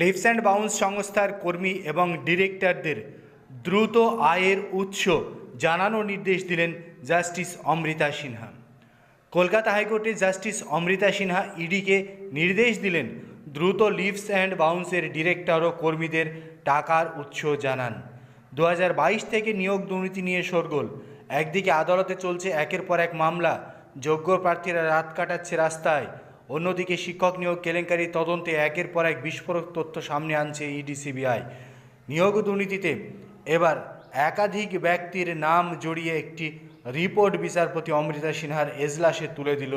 Leaves and bounce সংস্থার কর্মী এবং ডিরেক্টরদের দ্রুত আয়ের উৎস জানানোর নির্দেশ দিলেন জাস্টিস অমৃতা সিনহা। কলকাতা হাইকোর্টে জাস্টিস অমৃতা সিনহা ইডিকে নির্দেশ দিলেন দ্রুত লিভস অ্যান্ড বাউন্সের ডিরেক্টর ও কর্মীদের টাকার উৎস জানান। দু হাজার বাইশ থেকে নিয়োগ দুর্নীতি নিয়ে শোরগোল। একদিকে আদালতে চলছে একের পর এক মামলা। যোগ্য প্রার্থীরা রাত কাটাচ্ছে রাস্তায়। অন্যদিকে শিক্ষক নিয়োগ কেলেঙ্কারি তদন্তে একের পর এক বিস্ফোরক তথ্য সামনে আনছে ইডি সিবিআই নিয়োগ দুর্নীতিতে এবার একাধিক ব্যক্তির নাম জড়িয়ে একটি রিপোর্ট বিচারপতি অমৃতা সিনহার এজলাসে তুলে দিল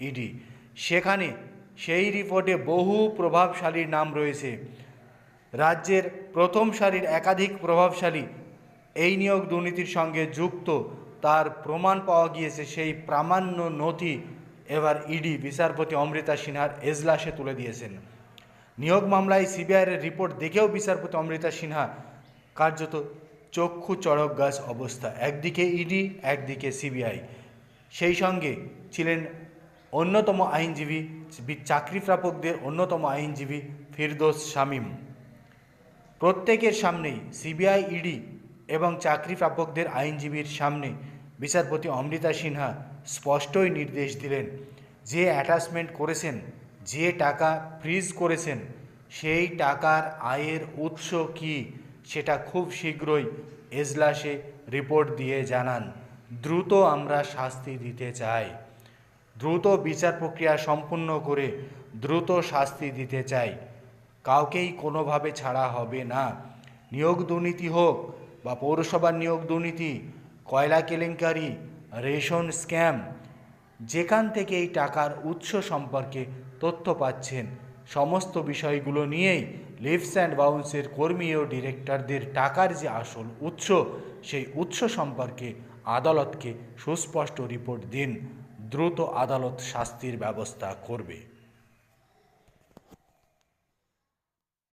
ইডি। সেখানে সেই রিপোর্টে বহু প্রভাবশালীর নাম রয়েছে। রাজ্যের প্রথম সারির একাধিক প্রভাবশালী এই নিয়োগ দুর্নীতির সঙ্গে যুক্ত, তার প্রমাণ পাওয়া গিয়েছে সেই প্রামাণ্য নথি এবার ইডি, বিচারপতি অমৃতা সিনহার এজলাসে তুলে দিয়েছেন। নিয়োগ মামলায় সিবিআইয়ের রিপোর্ট দেখেও বিচারপতি অমৃতা সিনহা কার্যত চক্ষু চড়ক গাছ অবস্থা, একদিকে ইডি, একদিকে সিবিআই। সেই সঙ্গে ছিলেন অন্যতম আইনজীবী চাকরি প্রাপকদের অন্যতম আইনজীবী ফিরদোস শামীম। প্রত্যেকের সামনেই সিবিআই, ইডি এবং চাকরি প্রাপকদের আইনজীবীর সামনে বিচারপতি অমৃতা সিনহা স্পষ্টই নির্দেশ দিলেন, যে অ্যাটাচমেন্ট করেছেন, যে টাকা ফ্রিজ করেছেন, সেই টাকার আয়ের উৎস কি সেটা খুব শীঘ্রই এজলাসে রিপোর্ট দিয়ে জানান। দ্রুত আমরা শাস্তি দিতে চাই। দ্রুত বিচার প্রক্রিয়া সম্পূর্ণ করে দ্রুত শাস্তি দিতে চাই। কাউকেই কোনোভাবে ছাড়া হবে না। নিয়োগ দুর্নীতি হোক বা পৌরসভার নিয়োগ দুর্নীতি কয়লা কেলেঙ্কারি, রেশন স্ক্যাম, যেখান থেকে এই টাকার উৎস সম্পর্কে তথ্য পাচ্ছেন, সমস্ত বিষয়গুলো নিয়েই লিভস অ্যান্ড বাউন্সের কর্মী ও ডিরেক্টরদের টাকার যে আসল উৎস, সেই উৎস সম্পর্কে আদালতকে সুস্পষ্ট রিপোর্ট দিন, দ্রুত আদালত শাস্তির ব্যবস্থা করবে।